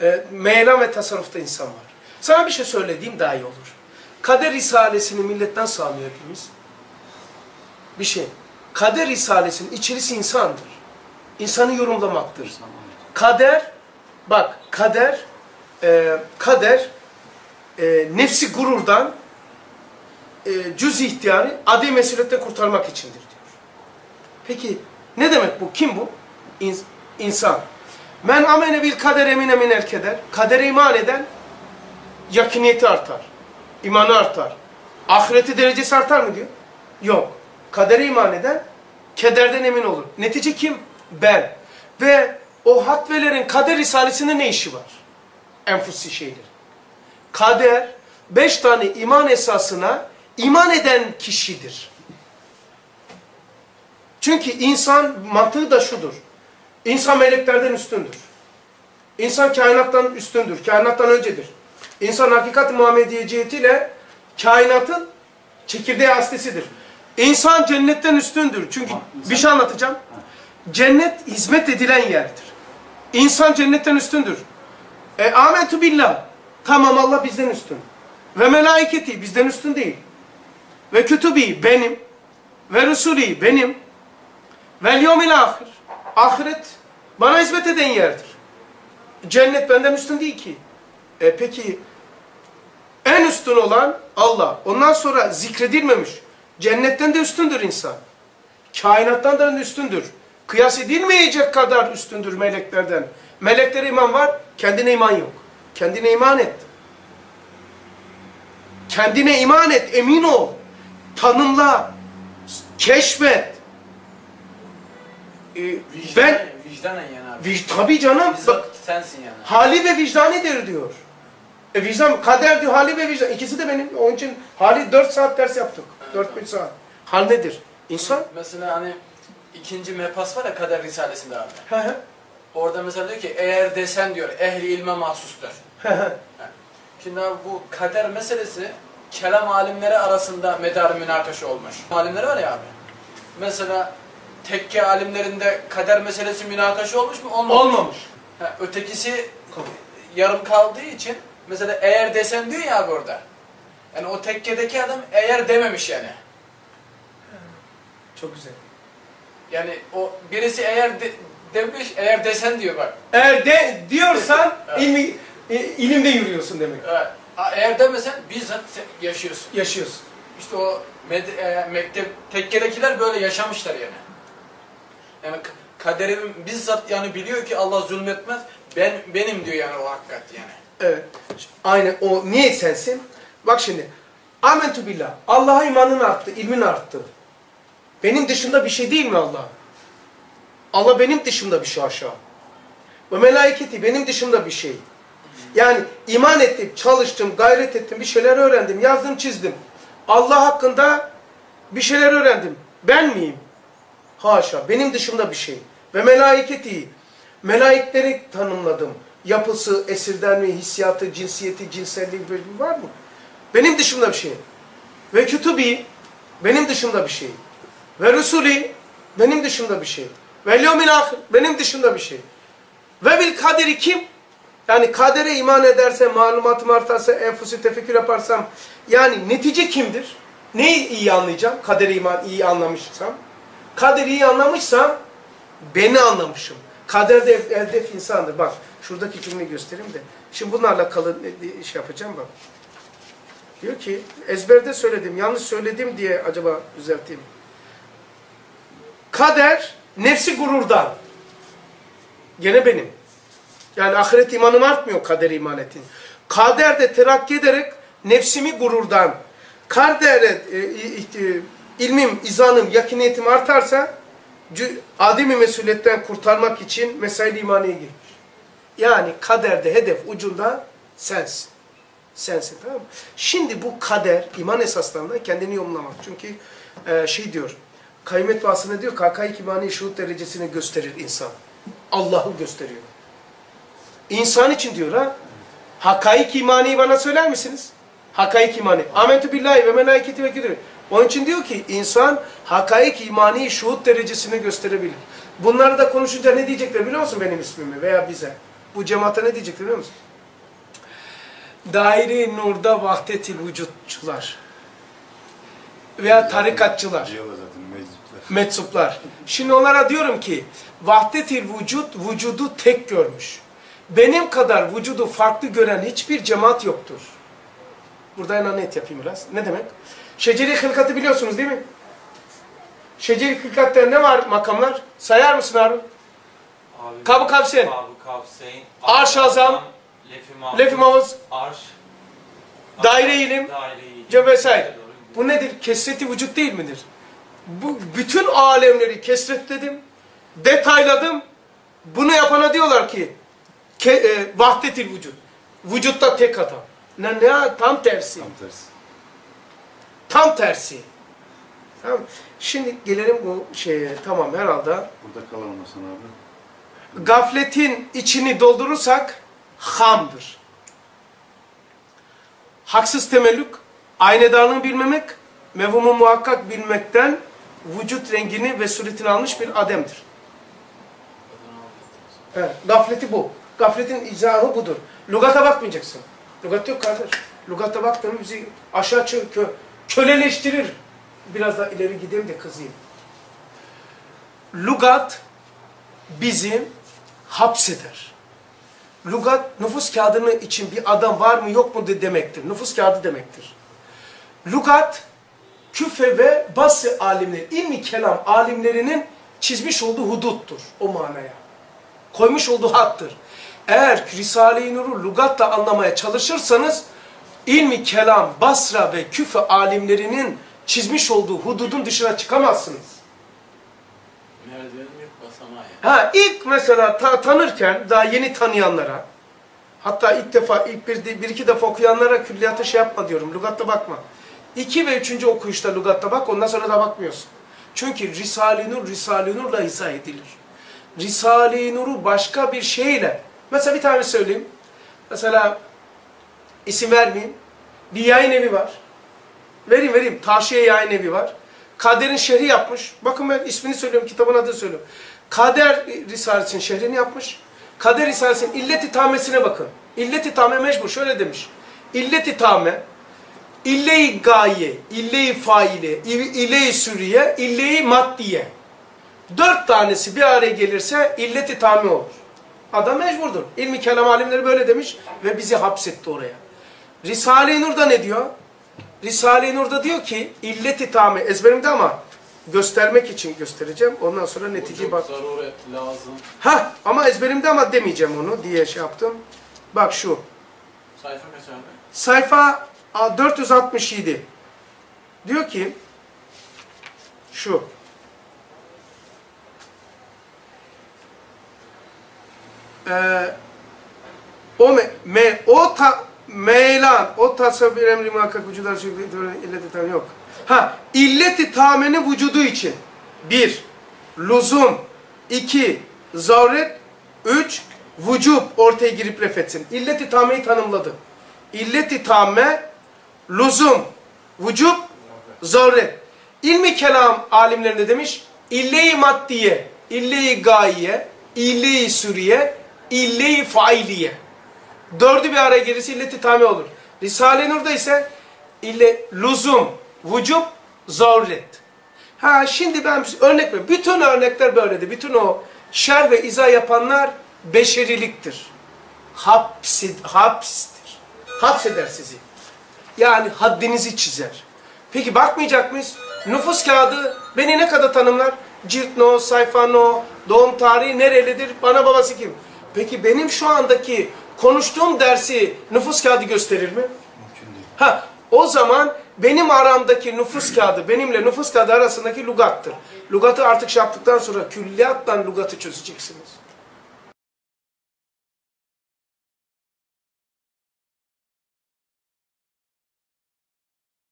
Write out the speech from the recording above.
e, meylan ve tasarrufta insan var. Sana bir şey söylediğim daha iyi olur. Kader Risalesini milletten sağlıyor hepimiz. Bir şey. Kader Risalesinin içerisi insandır. İnsanı yorumlamaktır. Kader, bak kader, e, kader e, nefsi gururdan e, cüz ihtiyarı adi mesuliyette kurtarmak içindir diyor. Peki ne demek bu? Kim bu? İns insan. Men amene bil kader emine minel keder. Kadere iman eden yakiniyeti artar. imanı artar. Ahireti derecesi artar mı diyor? Yok. Kadere iman eden kederden emin olur. Netice kim? Ben. Ve o hatvelerin kader risalesinde ne işi var? Enfusi şeyler. Kader, beş tane iman esasına iman eden kişidir. Çünkü insan mantığı da şudur. İnsan meleklerden üstündür. İnsan kainattan üstündür. Kainattan öncedir. İnsan hakikat Muhammediye cihetiyle kainatın çekirdeği aslisidir. İnsan cennetten üstündür. Çünkü bir şey anlatacağım. Cennet hizmet edilen yerdir. İnsan cennetten üstündür. E amentu billah. Tamam Allah bizden üstün. Ve melaiketi bizden üstün değil. Ve kütübi benim. Ve Resulü benim. Vel yevmil ahir. Ahiret bana hizmet eden yerdir. Cennet benden üstün değil ki. E peki en üstün olan Allah. Ondan sonra zikredilmemiş. Cennetten de üstündür insan. Kainattan da üstündür. Kıyas edilmeyecek kadar üstündür meleklerden. Meleklere iman var, kendine iman yok. Kendine iman et. Kendine iman et, emin ol. Tanımla, keşfet. Ee, Vicdan, ben, vicdanen yani abi. vic, tabii canım, Bizzat bak, sensin yani. hali ve vicdanidir diyor. E vicdan, kader diyor, hali ve vicdan. İkisi de benim. Onun için hali 4 saat ders yaptık. 4-5 saat. Hal nedir? İnsan. Mesela hani ikinci mepas var ya kader risalesinde abi. Hı hı. Orada mesela diyor ki eğer desen diyor ehli ilme mahsustur. Şimdi abi bu kader meselesi kelam alimleri arasında medar münakaşa olmuş. Alimleri var ya abi. Mesela tekke alimlerinde kader meselesi münakaşa olmuş mu? Olmamış. Olmamış. Ha, ötekisi yarım kaldığı için mesela eğer desen diyor ya abi orada. Yani o tekkedeki adam eğer dememiş yani. Çok güzel. Yani o birisi eğer de, demiş eğer desen diyor bak. Eğer de diyorsan Evet. ilmi, e, ilimde yürüyorsun demek. Evet. Eğer demesen bizzat yaşıyorsun. Yaşıyorsun. İşte o med, e, mektep tekkedekiler böyle yaşamışlar yani. Yani kaderim bizzat yani biliyor ki Allah zulmetmez. Ben benim diyor yani o hakikat yani. Evet. Aynen o niye sensin? Bak şimdi. Amentu billah. Allah'a imanın arttı, ilmin arttı. Benim dışında bir şey değil mi Allah? Allah benim dışımda bir şey aşağı. Ve melaiketi benim dışımda bir şey. Yani iman ettim, çalıştım, gayret ettim, bir şeyler öğrendim, yazdım, çizdim. Allah hakkında bir şeyler öğrendim. Ben miyim? Haşa, benim dışımda bir şey. Ve melaiketi, melaikleri tanımladım. Yapısı, esirden mi, hissiyatı, cinsiyeti, cinselliği var mı? Benim dışımda bir şey. Ve kütübi, benim dışımda bir şey. Ve Resulü, benim dışımda bir şey. Ve ahir, benim dışımda bir şey. Ve bil kaderi kim? Yani kadere iman ederse, malumatım artarsa, enfusi tefekkür yaparsam, yani netice kimdir? Neyi iyi anlayacağım? Kaderi iman iyi anlamışsam. Kaderi iyi anlamışsam, beni anlamışım. Kader de hedef insandır. Bak, şuradaki cümleyi göstereyim de. Şimdi bunlarla kalın şey yapacağım bak. Diyor ki, ezberde söyledim, yanlış söyledim diye acaba düzelteyim. Kader, nefsi gururdan. Gene benim. Yani ahiret imanım artmıyor kader iman ettiğin. Kaderde terakki ederek nefsimi gururdan, kadere e, e, ilmim, izanım, yakiniyetim artarsa ademi mesuliyetten kurtarmak için mesail imaniye girmiş. Yani kaderde hedef ucunda sensin. Sensin tamam mı? Şimdi bu kader iman esaslarında kendini yorumlamak. Çünkü e, şey diyor, kıymet bahsinde diyor ki hakaik imani şuhut derecesini gösterir insan. Allah'ı gösteriyor. İnsan için diyor ha. Hakaik imani bana söyler misiniz? Hakaik imani. Amentü billahi ve melaiketi ve kütübü. Onun için diyor ki insan hakaik imani şuhut derecesini gösterebilir. Bunları da konuşunca ne diyecekler biliyor musun benim ismimi veya bize? bu cemaate ne diyecekti biliyor musun? Daire-i Nur'da vahdet-i vücutçular veya tarikatçılar, meczuplar. Şimdi onlara diyorum ki vahdet-i vücut vücudu tek görmüş. Benim kadar vücudu farklı gören hiçbir cemaat yoktur. Burada hemen net yapayım biraz. Ne demek? Şeceri hılkatı biliyorsunuz değil mi? Şeceri hılkatta ne var makamlar? Sayar mısın Harun? Abi, Kabı Kavseyn, Kabı Kavseyn, Arş Azam, Lefi Lefi Mavuz, Arş, Daire ilim, Daire ilim. Cem vesaire. Bu nedir? Kesreti vücut değil midir? Bu bütün alemleri kesretledim, detayladım. Bunu yapana diyorlar ki ke, e, vahdetil vücut. Vücutta tek adam. Ne, ne tam tersi. Tam tersi. Tam tersi. Tamam. Şimdi gelelim bu şeye. Tamam herhalde. Burada kalalım Hasan abi. Gafletin içini doldurursak hamdır. Haksız temellük, aynedarlığını bilmemek, mevhumu muhakkak bilmekten vücut rengini ve suretini almış bir ademdir. Evet, gafleti bu. Gafletin izahı budur. Lugata bakmayacaksın. Lugat yok kardeş. Lugata baktın bizi aşağı çö kö köleleştirir. Biraz daha ileri gideyim de kızayım. Lugat bizi hapseder. Lugat nüfus kağıdını için bir adam var mı yok mu de demektir. Nüfus kağıdı demektir. Lugat küfe ve bası alimleri, ilmi kelam alimlerinin çizmiş olduğu huduttur o manaya. Koymuş olduğu hattır. Eğer Risale-i Nur'u lugatla anlamaya çalışırsanız ilmi kelam, Basra ve küfe alimlerinin çizmiş olduğu hududun dışına çıkamazsınız. Merdivenim yok basamağı. Ha ilk mesela ta- tanırken daha yeni tanıyanlara hatta ilk defa ilk bir, bir iki defa okuyanlara külliyata şey yapma diyorum. Lugatta bakma. İki ve üçüncü okuyuşta lugatta bak ondan sonra da bakmıyorsun. Çünkü Risale-i Nur Risale-i Nur'la izah edilir. Risale-i Nur'u başka bir şeyle mesela bir tane söyleyeyim. Mesela isim vermeyeyim. Bir yayın evi var. Vereyim vereyim. Taşiye yayın evi var. Kader'in şerhi yapmış. Bakın ben ismini söylüyorum, kitabın adını söylüyorum. Kader Risalesi'nin şerhini yapmış. Kader Risalesi'nin illeti tamesine bakın. İlleti tame mecbur. Şöyle demiş. İlleti tame, ille-i gaye, ille-i faile, ille-i sürriye, ille-i maddiye. Dört tanesi bir araya gelirse illeti tame olur. Adam mecburdur. İlmi kelam alimleri böyle demiş ve bizi hapsetti oraya. Risale-i Nur'da ne diyor? Risale-i Nur'da diyor ki illeti tame ezberimde ama göstermek için göstereceğim. Ondan sonra netice bak. Zaruret lazım. Ha ama ezberimde ama demeyeceğim onu diye şey yaptım. Bak şu. Sayfa kaç abi? Sayfa a, 467. Diyor ki şu. Ee, o me, me o ta meylan o tasavvur emri muhakkak vücuda sürekli illeti tam yok. Ha illeti tamenin vücudu için. Bir, luzum. iki zavret. Üç, vücub ortaya girip refetsin. İlleti tameyi tanımladı. İlleti tame, luzum, vücub, zavret. İlmi kelam alimlerinde demiş, ille-i maddiye, ille-i gayiye, ille-i ille-i failiye. Dördü bir araya gelirse illeti olur. Risale-i Nur'da ise ille luzum, vücub, zavret. Ha şimdi ben örnek veriyorum. Bütün örnekler böyledir. Bütün o şer ve izah yapanlar beşeriliktir. Hapsi, hapstir. Hapseder sizi. Yani haddinizi çizer. Peki bakmayacak mıyız? Nüfus kağıdı beni ne kadar tanımlar? Cilt no, sayfa no, doğum tarihi nerelidir, bana babası kim? Peki benim şu andaki konuştuğum dersi nüfus kağıdı gösterir mi? Mümkün değil. Ha, o zaman benim aramdaki nüfus kağıdı, benimle nüfus kağıdı arasındaki lugattır. Lugatı artık şey yaptıktan sonra külliyattan lugatı çözeceksiniz.